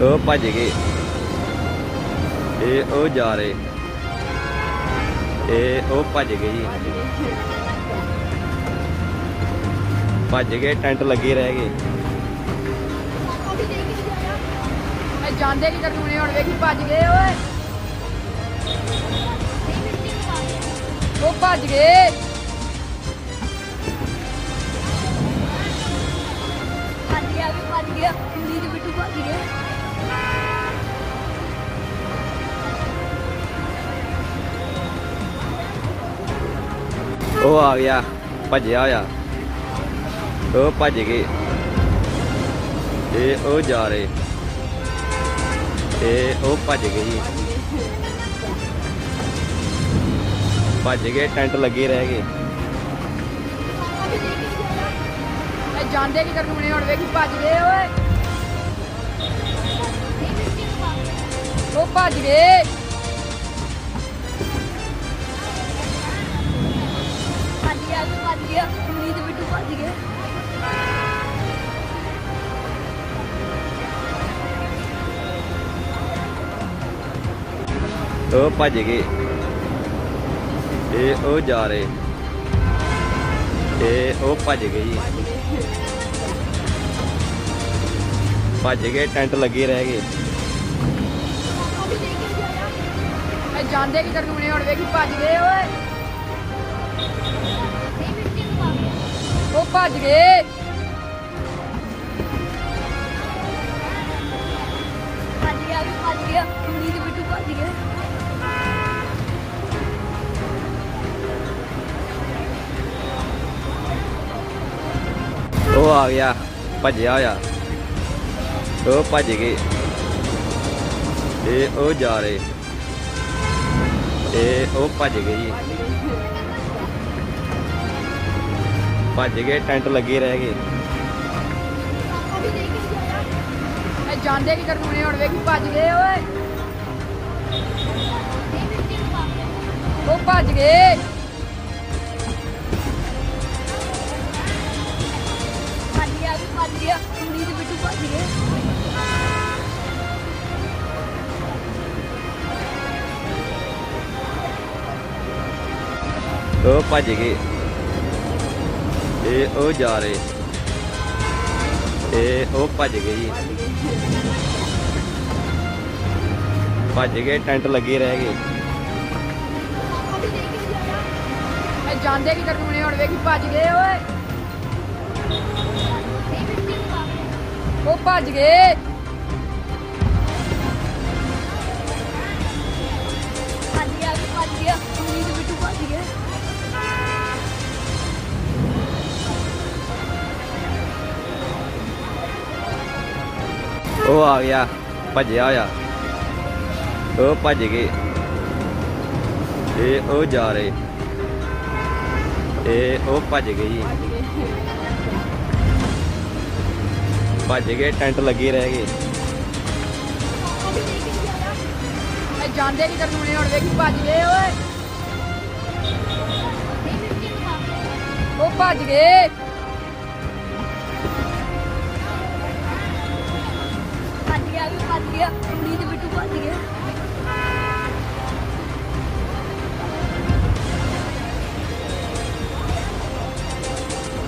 ਉਹ ਭੱਜ ਗਏ। ਇਹ ਉਹ ਜਾ ਰਹੇ। ਇਹ ਉਹ ਭੱਜ ਗਏ ਜੀ। ਭੱਜ ਗਏ, ਟੈਂਟ ਲੱਗੇ ਰਹਿ ਗਏ। ਇਹ ਜਾਂਦੇ ਕੀ ਕਰਨੂਨੇ ਹੁਣ ਵੇਖੀ ਭੱਜ ਗਏ ਓਏ। ਉਹ ਭੱਜ ਗਏ। ਭੱਜ ਗਿਆ ਵੀ ਭੱਜ ਗਿਆ। ਕੁੜੀ ਬਿੱਟੂ ਭੱਜ ਗਿਆ ਉਹ ਆ ਗਿਆ, ਭੱਜਿਆ ਹੋਇਆ। ਉਹ ਭੱਜ ਗਏ। ਇਹ ਉਹ ਜਾ ਰਹੇ। ਇਹ ਉਹ ਭੱਜ ਗਏ ਜੀ। ਭੱਜ ਗਏ, ਟੈਂਟ ਲੱਗੇ ਰਹਿ ਗਏ। ਜਾਂਦੇ ਕੀ ਕਰਨੂਨੇ ਹੁਣ ਵੇਖੀ ਭੱਜ ਗਏ ਓਏ। ਭੱਜ ਗਏ ਭੱਜ ਗਿਆ ਵੀ ਭੱਜ ਗਿਆ ਕੁੜੀ ਬਿੱਟੂ ਭੱਜ ਗਿਆ ਉਹ ਭੱਜ ਗਏ। ਇਹ ਉਹ ਜਾ ਰਹੇ। ਤੇ ਉਹ ਭੱਜ ਗਏ ਜੀ। ਭੱਜ ਗਏ, ਟੈਂਟ ਲੱਗੇ ਰਹਿ ਗਏ। ਇਹ ਜਾਂਦੇ ਕੀ ਕਰਨੂਨੇ ਹੁਣ ਵੇਖੀ ਭੱਜ ਗਏ, ਓਏ। ਉਹ ਭੱਜ ਗਏ। ਭੱਜ ਗਿਆ, ਵੀ ਭੱਜ ਗਿਆ। ਕੁੜੀ ਦੇ ਬਿੱਟੂ ਭੱਜ ਗਿਆ ਉਹ ਆ ਗਿਆ, ਭੱਜਿਆ ਹੋਇਆ। ਉਹ ਭੱਜ ਗਏ। ਇਹ ਉਹ ਜਾ ਰਹੇ। ਇਹ ਉਹ ਭੱਜ ਗਏ ਜੀ। ਭੱਜ ਗਏ, ਟੈਂਟ ਲੱਗੇ ਰਹਿ ਗਏ। ਇਹ ਜਾਂਦੇ ਕੀ ਕਰਨੂਨੇ ਹੁਣ ਵੇਖੀ ਭੱਜ ਗਏ ਓਏ। ਉਹ ਭੱਜ ਗਏ। ਭੱਜ ਗਿਆ ਭੱਜ ਗਿਆ ਕੁੜੀ ਦੇ ਬਿੱਟੂ ਭੱਜ ਗਿਆ ਉਹ ਭੱਜ ਗਏ। ਇਹ ਉਹ ਜਾ ਰਹੇ। ਇਹ ਉਹ ਭੱਜ ਗਏ ਜੀ। ਭੱਜ ਗਏ ਟੈਂਟ ਲੱਗੇ ਰਹਿ ਗਏ। ਇਹ ਜਾਂਦੇ ਕੀ ਕਰਨੂਨੇ ਹੁਣ ਵੇਖੀ ਭੱਜ ਗਏ ਓਏ। ਉਹ ਭੱਜ ਗਏ। ਭੱਜ ਗਿਆ ਭੱਜ ਗਿਆ ਉਹ ਆ ਗਿਆ, ਭੱਜਿਆ ਹੋਇਆ। ਉਹ ਭੱਜ ਗਏ। ਇਹ ਉਹ ਜਾ ਰਹੇ। ਇਹ ਉਹ ਭੱਜ ਗਏ ਜੀ। ਭੱਜ ਗਏ, ਟੈਂਟ ਲੱਗੇ ਰਹਿ ਗਏ। ਜਾਂਦੇ ਕੀ ਕਰਨੂਨੇ ਹੁਣ ਵੇਖੀ, ਭੱਜ ਗਏ ਓਏ। ਉਹ ਭੱਜ ਗਏ।